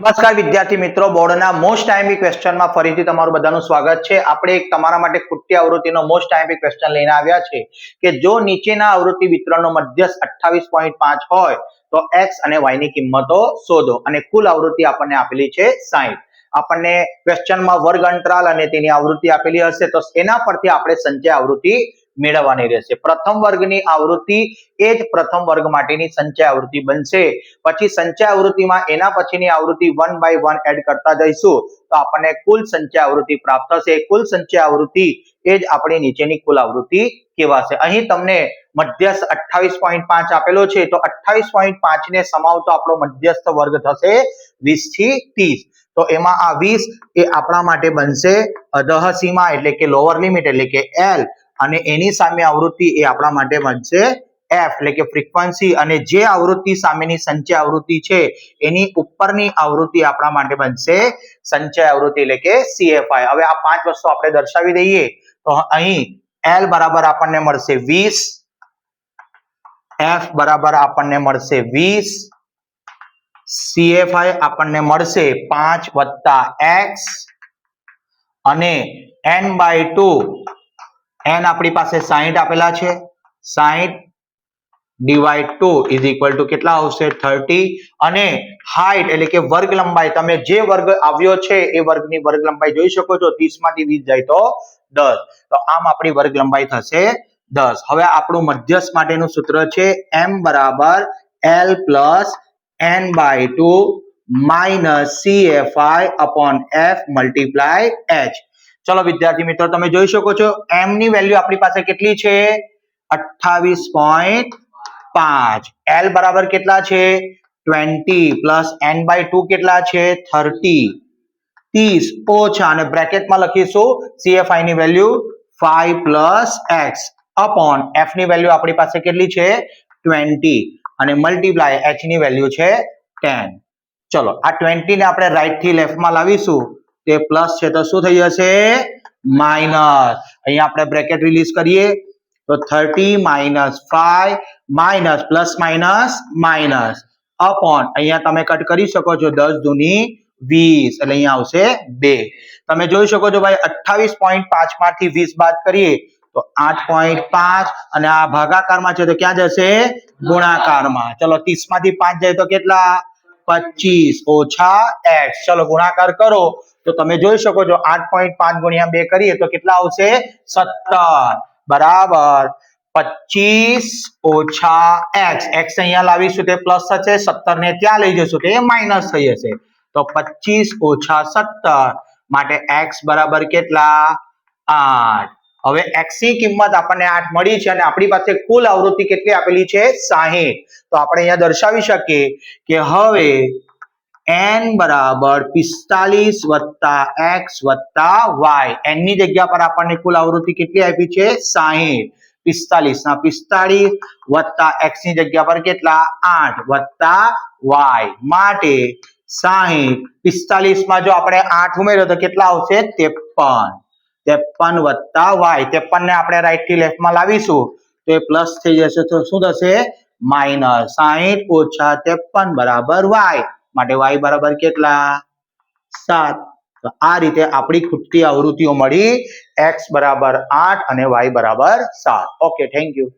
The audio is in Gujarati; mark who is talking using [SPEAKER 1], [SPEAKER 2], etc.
[SPEAKER 1] નમસ્કાર વિદ્યાર્થી મિત્રો, બોર્ડના મોસ્ટ ટાઈમી ક્વેશ્ચનમાં ફરીથી તમારું બધાનું સ્વાગત છે. આપણે એક તમારા માટે ખુટ્ટી આવૃત્તિનો મોસ્ટ ટાઈમી ક્વેશ્ચન લઈને આવ્યા છે કે જો નીચેના આવૃત્તિ વિતરણનો મધ્યસ્થ અઠ્ઠાવીસ પોઈન્ટ પાંચ હોય, તો એક્સ અને વાયની કિંમતો શોધો અને કુલ આવૃત્તિ આપણને આપેલી છે સાઈઠ. આપણને ક્વેશ્ચનમાં વર્ગ અંતરાલ અને તેની આવૃત્તિ આપેલી હશે, તો એના પરથી આપણે સંચય આવૃત્તિ મેળવવાની રહેશે. પ્રથમ વર્ગની આવૃત્તિ એ જ પ્રથમ વર્ગ માટેની સંચય આવૃત્તિ બનશે. પછી સંચય આવૃત્તિમાં એના પછીની આવૃત્તિ વન બાય વન એડ કરતા જઈશું. તો આપણને કુલ સંચય આવૃત્તિ પ્રાપ્ત થશે. કુલ સંચય આવૃત્તિ એ જ આપણી નીચેની કુલ આવૃત્તિ કહેવાશે. અહીં તમને મધ્યસ્થ અઠ્ઠાવીસ પોઈન્ટ પાંચ આપેલો છે. તો અઠ્ઠાવીસ પોઈન્ટ પાંચ ને સમાવતો આપણો મધ્યસ્થ વર્ગ થશે વીસથી ત્રીસ. તો એમાં આ વીસ એ આપણા માટે બનશે અધહ એટલે કે લોઅર લિમિટ એટલે કે એલ અને એની સામે આવૃત્તિ એ આપણા માટે બનશે એફ એટલે કે ફ્રીક્વન્સી અને જે આવૃત્તિ સામેની સંચય આવૃત્તિ છે, એની ઉપરની આવૃત્તિ આપણા માટે બનશે સંચય આવૃત્તિ, એટલે કે સીએફઆઈ હવે આ પાંચ વસ્તુ આપણે દર્શાવી દઈએ. તો અહીં એલ બરાબર આપણને મળશે વીસ એફ બરાબર આપણને મળશે વીસ સીએફઆઈ આપણને મળશે પાંચ વત્તા એક્સ અને એન બાય ટુ એન આપણી પાસે સાહીઠ આપેલા છે. સાહીઠ divide two is equal to કેટલા આવશે? થર્ટી અને હાઈટ એટલે કે વર્ગ લંબાઈ, તમે જે વર્ગ આવ્યો છે એ વર્ગની વર્ગ લંબાઈ જોઈ શકો છો. ત્રીસમાંથી વીસ જાય તો દસ. તો આમ આપણી વર્ગ લંબાઈ થશે દસ. હવે આપણું મધ્યસ્થ માટેનું સૂત્ર છે એમ બરાબર L plus N by two minus C F I upon F multiply H ચલો વિદ્યાર્થી મિત્રો, તમે જોઈ શકો છો એમ ની વેલ્યુ આપણી પાસે કેટલી છે? અઠ્ઠાવીસ પોઈન્ટ પાંચ. એલ બરાબર કેટલા છે? Twenty plus N by two કેટલા છે? થર્ટી ત્રીસ ઓછા, અને બ્રેકેટમાં લખીશું સીએફઆઈ ની value five plus X upon એફની value આપણી પાસે કેટલી છે? ટ્વેન્ટી અને મલ્ટીપ્લાય એચની વેલ્યુ છે ટેન ચલો, આ ટ્વેન્ટી ને આપણે રાઈટથી લેફ્ટમાં લાવીશું. તે પ્લસ છે તો શું થઈ જશે? માઇનસ અહીંયા આપણે બ્રેકેટ રિલીઝ કરીએ. તો thirty minus five minus plus minus minus upon અહીંયા તમે કટ કરી શકો છો દસ દુની વીસ. એટલે અહીંયા આવશે બે. તમે જોઈ શકો છો ભાઈ અઠ્ઠાવીસ પોઈન્ટ પાંચમાંથી વીસ બાદ કરીએ તો આઠ પોઈન્ટ પાંચ અને આ ભાગાકારમાં છે તો ક્યાં જશે? ગુણાકારમાં. ચલો ત્રીસમાંથી પાંચ જાય તો કેટલા? પચીસ, ઓછા એક્સ ચલો ગુણાકાર કરો. તો તમે જોઈ શકો છો આઠ પોઈન્ટ પાંચ ગુણ્યા બે કરીએ તો કેટલા આવશે? સત્તર. બરાબર. પચીસ, ઓછા એક્સ એક્સ અહીંયા લાવીશું તે પ્લસ થશે સત્તર ને ત્યાં લઈ જશું તે માઇનસ થઈ જશે. તો પચીસ, ઓછા સત્તર. માટે એક્સ બરાબર કેટલા? આઠ. હવે એક્સની કિંમત આપણને આઠ મળી છે અને આપણી પાસે કુલ આવૃત્તિ કેટલી આપેલી છે? સાહીઠ. તો આપણે અહીંયા દર્શાવી શકીએ કે હવે એન બરાબર પિસ્તાલીસ વત્તા એક્સ વત્તા વાય એનની જગ્યા પર આપણને કુલ આવૃત્તિ કેટલી આપી છે? સાહીઠ. પિસ્તાલીસ. ના પિસ્તાળીસ વત્તા એક્સની જગ્યા પર કેટલા? આઠ વત્તા વાય માટે સાહીઠ. પિસ્તાલીસમાં જો આપણે આઠ ઉમેર્યો તો કેટલા આવશે? ત્રેપન. ત્રેપન વત્તા વાય. ત્રેપન ને આપણે રાઈટથી લેફ્ટમાં લાવીશું. તો એ પ્લસ થઈ જશે. તો શું થશે? માઇનસ સાહીઠ ઓછા ત્રેપન બરાબર વાય. માટે વાય બરાબર કેટલા? સાત. આ રીતે આપણી ખૂટતી આવૃત્તિઓ મળી એક્સ બરાબર આઠ અને વાય બરાબર સાત. Okay thank you